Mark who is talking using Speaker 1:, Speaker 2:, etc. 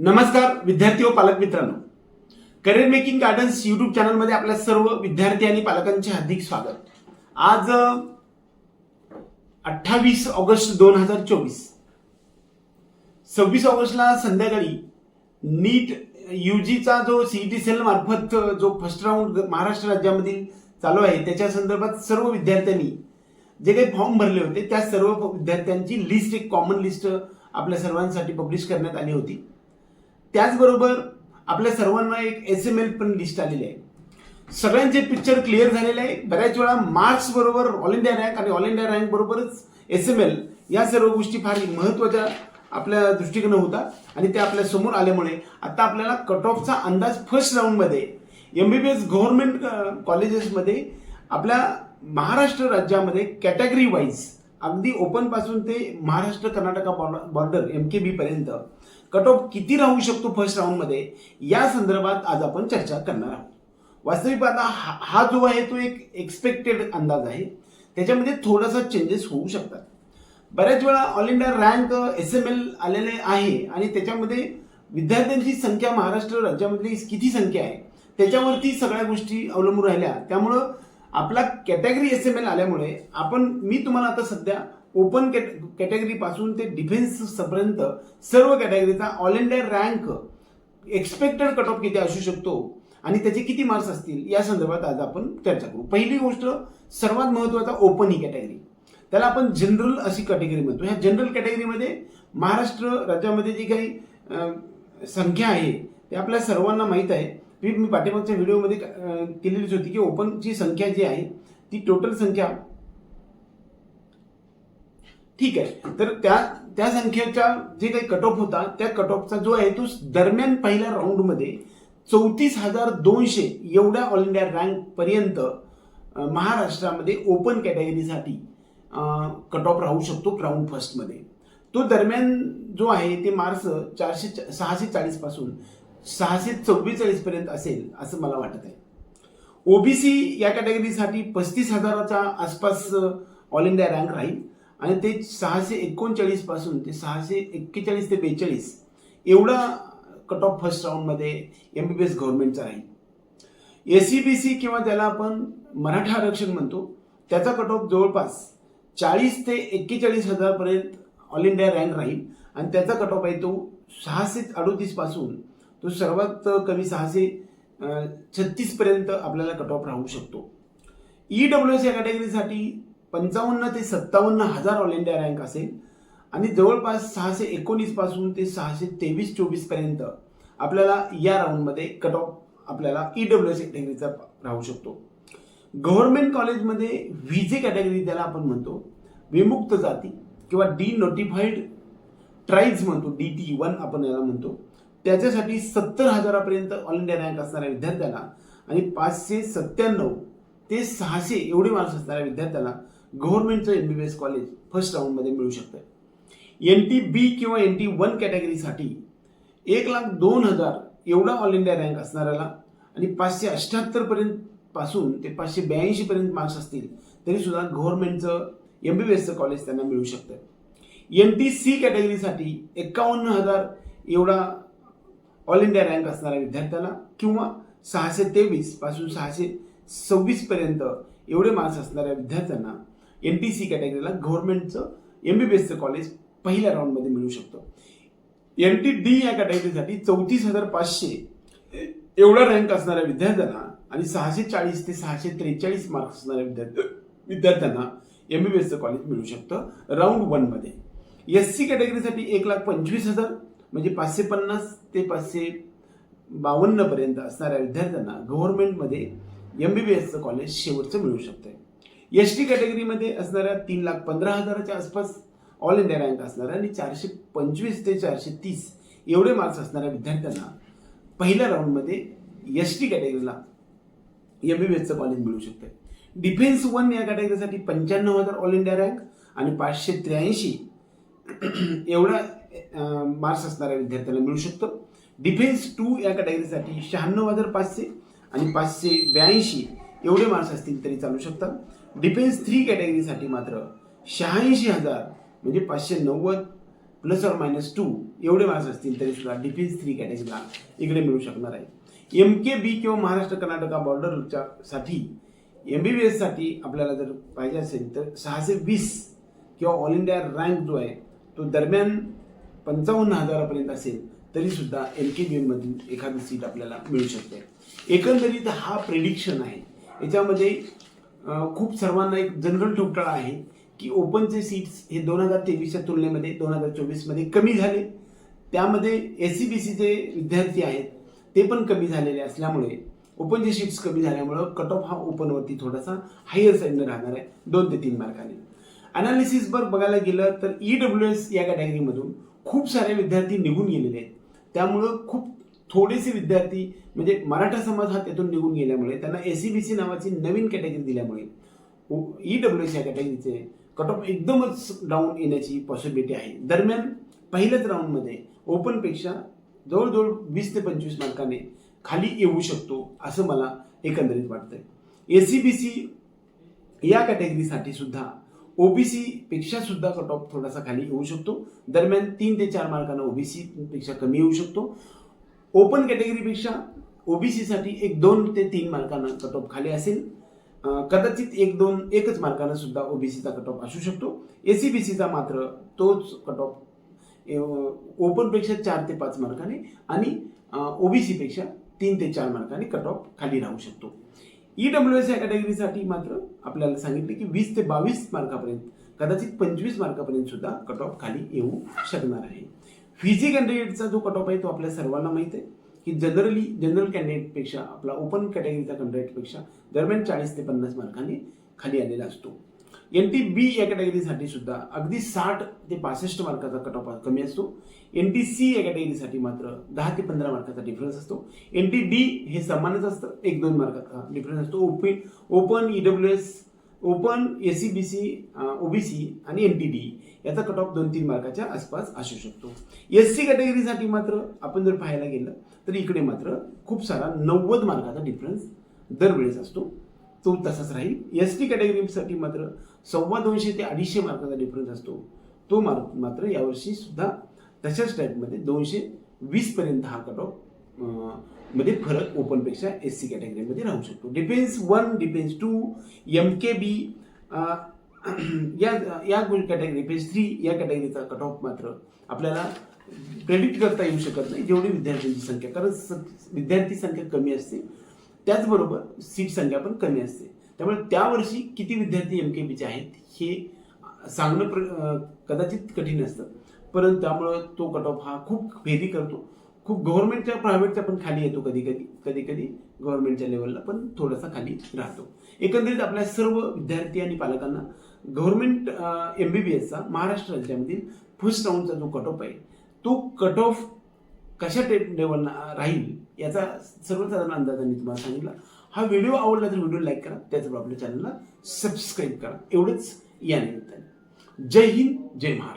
Speaker 1: नमस्कार विद्यार्थी व पालक मित्रांनो. करिअर मेकिंग गार्डन्स युट्यूब चॅनलमध्ये आपल्या सर्व विद्यार्थी आणि पालकांचे हार्दिक स्वागत. आज अठ्ठावीस ऑगस्ट दोन हजार चोवीस. सव्वीस ऑगस्टला संध्याकाळी नीट युजीचा जो सीईटी सेल मार्फत जो फर्स्ट राऊंड महाराष्ट्र राज्यामधील चालू आहे त्याच्या संदर्भात सर्व विद्यार्थ्यांनी जे काही फॉर्म भरले होते त्या सर्व विद्यार्थ्यांची लिस्ट एक कॉमन लिस्ट आपल्या सर्वांसाठी पब्लिश करण्यात आली होती. त्याचबरोबर आपल्या सर्वांना एक एस एम एल पण लिस्ट आलेली आहे. सगळ्यांचे पिक्चर क्लिअर झालेले आहे. बऱ्याच वेळा मार्क्स बरोबर ऑल इंडिया रँक आणि ऑल इंडिया रँक बरोबरच एस एम एल या सर्व गोष्टी फार महत्त्वाच्या आपल्या दृष्टिकोन होता आणि त्या आपल्यासमोर आल्यामुळे आता आपल्याला कट ऑफचा अंदाज फर्स्ट राऊंडमध्ये M B B S government कॉलेजेसमध्ये आपल्या महाराष्ट्र राज्यामध्ये कॅटेगरी वाईज अगदी ओपनपासून ते Maharashtra Karnataka border M K बीपर्यंत cut off किती राहू शकतो फर्स्ट राऊंडमध्ये या संदर्भात आज आपण चर्चा करणार आहोत. वास्तविक पाहता हा हा जो आहे तो एक एक्सपेक्टेड अंदाज आहे. त्याच्यामध्ये थोडासा चेंजेस होऊ शकतात. बऱ्याच वेळा all India rank S M L आलेले आहे आणि त्याच्यामध्ये विद्यार्थ्यांची संख्या महाराष्ट्र राज्यामधली किती संख्या आहे त्याच्यावरती सगळ्या गोष्टी अवलंबून राहिल्या. त्यामुळं आपला कॅटेगरी एस एम एल आल्यामुळे आपण मी तुम्हाला आता सध्या ओपन कॅट कॅटेगरीपासून ते डिफेन्सपर्यंत सर्व कॅटेगरीचा all India rank expected cut off किती असू शकतो आणि त्याचे किती मार्क्स असतील या संदर्भात आज आपण चर्चा करू. पहिली गोष्ट सर्वात महत्त्वाचा ओपन ही कॅटेगरी. त्याला आपण जनरल अशी कॅटेगरी म्हणतो. ह्या जनरल कॅटेगरीमध्ये महाराष्ट्र राज्यामध्ये जी काही संख्या आहे ते आपल्या सर्वांना माहीत आहे. मी मी पाठीमागच्या व्हिडिओमध्ये केलेलीच होती की ओपनची संख्या जी आहे ती टोटल संख्या ठीक आहे. तर त्या त्या संख्येच्या जे काही कट ऑफ होता त्या कट ऑफचा जो आहे तो दरम्यान पहिल्या राऊंडमध्ये चौतीस हजार दोनशे एवढ्या ऑल इंडिया रँकपर्यंत महाराष्ट्रामध्ये ओपन कॅटेगरीसाठी कट ऑफ राहू शकतो क्राऊन फर्स्टमध्ये तो दरम्यान जो आहे ते मार्स चारशे सहाशे चाळीसपासून सहाशे चव्वेचाळीसपर्यंत असेल असं मला वाटत आहे. ओबीसी या कॅटेगरीसाठी पस्तीस हजाराच्या आसपास ऑल इंडिया रँक राहील. आणि ते सहाशे एकोणचाळीसपासून ते सहाशे एक्केचाळीस ते बेचाळीस एवढा कट ऑफ फर्स्ट राऊंडमध्ये एम बी बी एस गव्हर्नमेंटचा राहील. ए सी बी सी किंवा त्याला आपण मराठा आरक्षण म्हणतो त्याचा कट ऑफ जवळपास चाळीस ते एक्केचाळीस हजारपर्यंत ऑल इंडिया रँक राहील. आणि त्याचा कट ऑफ आहे तो सहाशे अडोतीसपासून तो सर्वात कमी सहाशे छत्तीसपर्यंत आपल्याला कट ऑफ राहू शकतो. ई डब्ल्यू एस या कॅटेगरीसाठी पंचावन्न ते सत्तावन्न हजार ऑल इंडिया रँक असेल. आणि जवळपास सहाशे एकोणीसपासून ते सहाशे तेवीस चोवीसपर्यंत आपल्याला या राऊंडमध्ये कट ऑफ आपल्याला ई डब्ल्यू एस कॅटेगरीचा राहू शकतो. गव्हर्नमेंट कॉलेजमध्ये व्ही जे कॅटेगरी त्याला आपण म्हणतो विमुक्त जाती किंवा डी नोटिफाईड ट्राईब्स म्हणतो डी टी वन आपण याला म्हणतो. त्याच्यासाठी सत्तर हजारापर्यंत ऑल इंडिया रँक असणाऱ्या विद्यार्थ्याला आणि पाचशे सत्त्याण्णव ते सहाशे एवढे मार्क्स असणाऱ्या विद्यार्थ्याला गव्हर्नमेंटचं M B B S college first राऊंडमध्ये मिळू शकतं एन टी बी किंवा एन टी वन कॅटेगरीसाठी एक लाख दोन हजार एवढा ऑल इंडिया रँक असणाऱ्याला आणि पाचशे अठ्ठ्याहत्तरपर्यंत पासून ते पाचशे ब्याऐंशीपर्यंत मार्क्स असतील तरीसुद्धा गव्हर्नमेंटचं एम बी बी एसचं कॉलेज त्यांना मिळू शकतं एन टी सी कॅटेगरीसाठी एकावन्न हजार एवढा ऑल इंडिया रँक असणाऱ्या विद्यार्थ्याला किंवा सहाशे तेवीसपासून सहाशे सव्वीसपर्यंत एवढे मार्क्स असणाऱ्या विद्यार्थ्यांना एन टी सी कॅटेगरीला गव्हर्नमेंटचं एम बी बी एसचं कॉलेज पहिल्या राऊंडमध्ये मिळू शकतं. एम टी डी या कॅटेगरीसाठी चौतीस हजार पाचशे एवढा रँक असणाऱ्या विद्यार्थ्यांना आणि सहाशे चाळीस ते सहाशे त्रेचाळीस मार्क्स असणाऱ्या विद्यार्थी विद्यार्थ्यांना एम बी बी एसचं कॉलेज मिळू शकतं राऊंड वनमध्ये एस सी कॅटेगरीसाठी एक लाख पंचवीस हजार म्हणजे पाचशे पन्नास ते पाचशे बावन्नपर्यंत असणाऱ्या विद्यार्थ्यांना गव्हर्नमेंटमध्ये एम बी बी एसचं कॉलेज शेवटचं मिळू शकतं एस टी कॅटेगरीमध्ये असणाऱ्या तीन लाख पंधरा हजाराच्या आसपास ऑल इंडिया रँक असणाऱ्या आणि चारशे पंचवीस ते चारशे तीस एवढे मार्क्स असणाऱ्या विद्यार्थ्यांना पहिल्या राऊंडमध्ये एस टी कॅटेगरीला एम बी बी एसचं कॉलेज मिळू शकतं. डिफेन्स वन या कॅटेगरीसाठी पंच्याण्णव हजार ऑल इंडिया रँक आणि पाचशे त्र्याऐंशी एवढा मार्क्स असणाऱ्या विद्यार्थ्याला मिळू शकतो. डिफेन्स टू या कॅटेगरीसाठी शहाण्णव हजार पाचशे आणि पाचशे ब्याऐंशी एवढे मार्क्स असतील तरी चालू शकतात. डिफेन्स थ्री कॅटेगरीसाठी मात्र शहाऐंशी हजार म्हणजे पाचशे नव्वद प्लस ऑर मायनस टू एवढे मार्क्स असतील तरी सुद्धा डिफेन्स थ्री कॅटेगरीला इकडे मिळू शकणार आहे. एम के बी किंवा महाराष्ट्र कर्नाटका बॉर्डरच्या साठी एम बी बी एससाठी आपल्याला जर पाहिजे असेल तर सहाशे वीस किंवा ऑल इंडिया रँक जो आहे तो दरम्यान पंचावन्न हजारापर्यंत असेल तरीसुद्धा एम के बी एममधून एखादी सीट आपल्याला मिळू शकते. एकंदरीत हा प्रेडिक्शन आहे. याच्यामध्ये खूप सर्वांना एक जनरल ठोकटाळा आहे की ओपनचे सीट्स हे दोन हजार तेवीसच्या तुलनेमध्ये दोन हजार चोवीसमध्ये कमी झाले. त्यामध्ये एस सी बी सीचे विद्यार्थी आहेत ते पण कमी झालेले असल्यामुळे ओपनचे सीट्स कमी झाल्यामुळं कट ऑफ हा ओपनवरती थोडासा हायर साईडनं राहणार आहे दोन ते तीन मार्काने. अनालिसिस बर बघायला गेलं तर ई डब्ल्यू एस या कॅटेगरीमधून खूप सारे विद्यार्थी निघून गेलेले आहेत. त्यामुळं खूप थोडेसे विद्यार्थी म्हणजे मराठा समाज हा त्यातून निघून गेल्यामुळे त्यांना ए सी बी सी नावाची नवीन कॅटेगरी दिल्यामुळे ई डब्ल्यू एस या कॅटेगरीचे कट ऑफ एकदमच डाऊन येण्याची पॉसिबिलिटी आहे. दरम्यान पहिल्याच राऊंडमध्ये ओपनपेक्षा जवळजवळ वीस ते पंचवीस मार्काने खाली येऊ शकतो असं मला एकंदरीत वाटतंय. सी या कॅटेगरीसाठी सुद्धा ओबीसी पेक्षा सुद्धा कट ऑफ थोडासा खाली येऊ शकतो. दरम्यान तीन ते चार मार्कांना ओबीसी पेक्षा कमी येऊ शकतो. ओपन कॅटेगरीपेक्षा ओबीसीसाठी एक दोन ते तीन मार्कांना कट ऑफ खाली असेल. कदाचित एक दोन एकच मार्कानं सुद्धा ओबीसीचा कट ऑफ असू शकतो. एसीबीसीचा मात्र तोच कट ऑफ ओपनपेक्षा चार ते पाच मार्काने आणि ओबीसीपेक्षा तीन ते चार मार्काने कट ऑफ खाली राहू शकतो. ई डब्ल्यू एस या कॅटेगरीसाठी मात्र आपल्याला सांगितले की वीस ते बावीस मार्कापर्यंत कदाचित पंचवीस मार्कापर्यंत सुद्धा कट ऑफ खाली येऊ शकणार आहे. फिजी कॅन्डिडेटचा जो कट ऑफ आहे तो आपल्या सर्वांना माहीत आहे की जनरली जनरल कॅन्डिडेटपेक्षा आपला ओपन कॅटेगरीचा कॅन्डिडेटपेक्षा दरम्यान चाळीस ते पन्नास मार्कांनी खाली आलेला असतो. एन टी बी या कॅटेगरीसाठी सुद्धा अगदी साठ ते पासष्ट मार्काचा कट ऑफ कमी असतो. एन टी सी या कॅटेगरीसाठी मात्र दहा ते पंधरा मार्काचा डिफरन्स असतो. एन टी डी हे समानच असतं. एक दोन मार्काचा डिफरन्स असतो. Open open E W S open A C B C OBC आणि एन टी डी याचा कट ऑफ दोन तीन मार्काच्या आसपास असू शकतो. एस सी कॅटेगरीसाठी मात्र आपण जर पाहायला गेलं तर इकडे मात्र खूप सारा नव्वद मार्काचा डिफरन्स दरवेळेस असतो. तो तसाच राहील. एस टी कॅटेगरीसाठी मात्र सव्वा दोनशे ते अडीचशे मार्काचा डिफरन्स असतो. तो मार्क मात्र यावर्षी सुद्धा तशाच टाईपमध्ये दोनशे वीसपर्यंत हा कट ऑफ मध्ये फरक ओपनपेक्षा एस सी कॅटेगरीमध्ये राहू शकतो. Defence one defence two M K B या या कॅटेगरी डिफेन्स थ्री या कॅटेगरीचा कट ऑफ मात्र आपल्याला प्रेडिक्ट करता येऊ शकत नाही जेवढी विद्यार्थ्यांची संख्या. कारण विद्यार्थी संख्या कमी असते. त्याचबरोबर सीट संख्या पण कमी असते. त्यामुळे त्यावर्षी किती विद्यार्थी एम के बीचे आहेत हे सांगणं प्र कदाचित कठीण असतं. परंतु त्यामुळं तो कट ऑफ हा खूप फेरी करतो. खूप गव्हर्नमेंटच्या प्रायव्हेटच्या पण खाली येतो कधी कधी कधी कधी गव्हर्नमेंटच्या लेवलला पण थोडासा खाली राहतो. एकंदरीत आपल्या सर्व विद्यार्थी आणि पालकांना गव्हर्नमेंट एम बी बी एसचा महाराष्ट्र राज्यामधील फर्स्ट राऊंडचा जो कट ऑफ आहे तो कट ऑफ कशा टेप लेवलला राहील याचा सर्वसाधारण अंदाज मी तुम्हाला सांगितला. हा व्हिडिओ आवडला तर व्हिडिओ लाईक करा त्याचबरोबर आपल्या चॅनलला सबस्क्राईब करा. एवढंच या निमित्ताने. जय हिंद जय महाराष्ट्र.